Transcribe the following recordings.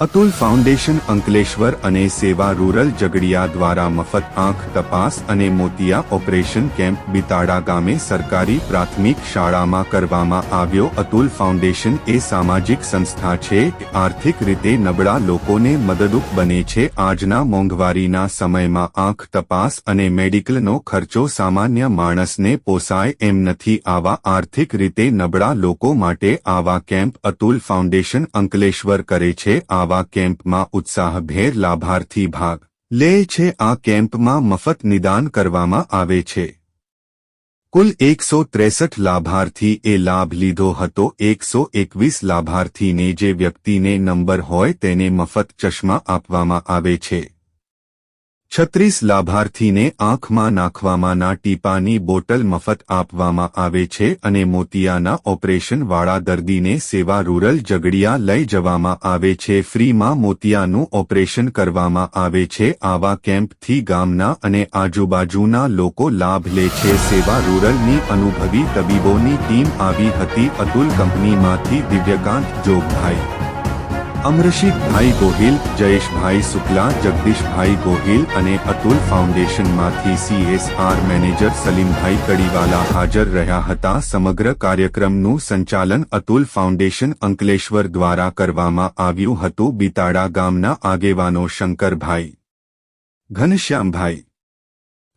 Atul foundation Ankleshwar અને સેવા rural જગડિયા દ્વારા મફત આંખ તપાસ અને મોતિયા ઓપરેશન કેમ્પ બિતાડા ગામે સરકારી પ્રાથમિક શાળામાં કરવામાં આવ્યો. અતુલ ફાઉન્ડેશન એ સામાજિક સંસ્થા છે. આર્થિક રીતે નબળા લોકોને મદદરૂપ બને છે. આજના મોંઘવારીના સમયમાં આંખ તપાસ અને મેડિકલનો ખર્ચો સામાન્ય માણસને પોસાય એમ નથી. આવા આર્થિક રીતે નબળા લોકો માટે આવા કેમ્પ અતુલ ફાઉન્ડેશન અંકલેશ્વર કરે છે. આવા કેમ્પમાં ઉત્સાહભેર લાભાર્થી ભાગ લે છે. આ કેમ્પમાં મફત નિદાન કરવામાં આવે છે. કુલ એકસો ત્રેસઠ લાભાર્થી એ લાભ લીધો હતો. એકસો એકવીસ લાભાર્થીને જે વ્યક્તિને નંબર હોય તેને મફત ચશ્મા આપવામાં આવે છે. છત્રીસ લાભાર્થીને આંખમાં નાખવામાંના ટીપાની બોટલ મફત આપવામાં આવે છે અને મોતિયાના ઓપરેશનવાળા દર્દીને સેવા રૂરલ ઝઘડિયા લઈ જવામાં આવે છે. ફ્રીમાં મોતિયાનું ઓપરેશન કરવામાં આવે છે. આવા કેમ્પથી ગામના અને આજુબાજુના લોકો લાભ લે છે. સેવા રૂરલની અનુભવી તબીબોની ટીમ આવી હતી. અતુલ કંપનીમાંથી દિવ્યકાંત જોગભાઈ અમરશીતભાઈ ગોહિલ, જયેશભાઈ શુક્લા, જગદીશભાઈ ગોહિલ અને અતુલ ફાઉન્ડેશનમાંથી સીએસઆર મેનેજર સલીમભાઈ કડીવાલા હાજર રહ્યા હતા. સમગ્ર કાર્યક્રમનું સંચાલન અતુલ ફાઉન્ડેશન અંકલેશ્વર દ્વારા કરવામાં આવ્યું હતું. બિતાડા ગામના આગેવાનો શંકરભાઈ, ઘનશ્યામભાઈ,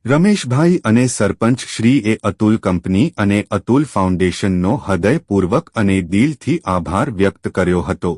રમેશભાઈ અને સરપંચ શ્રી એ અતુલ કંપની અને અતુલ ફાઉન્ડેશનનો હૃદયપૂર્વક અને દિલથી આભાર વ્યક્ત કર્યો હતો.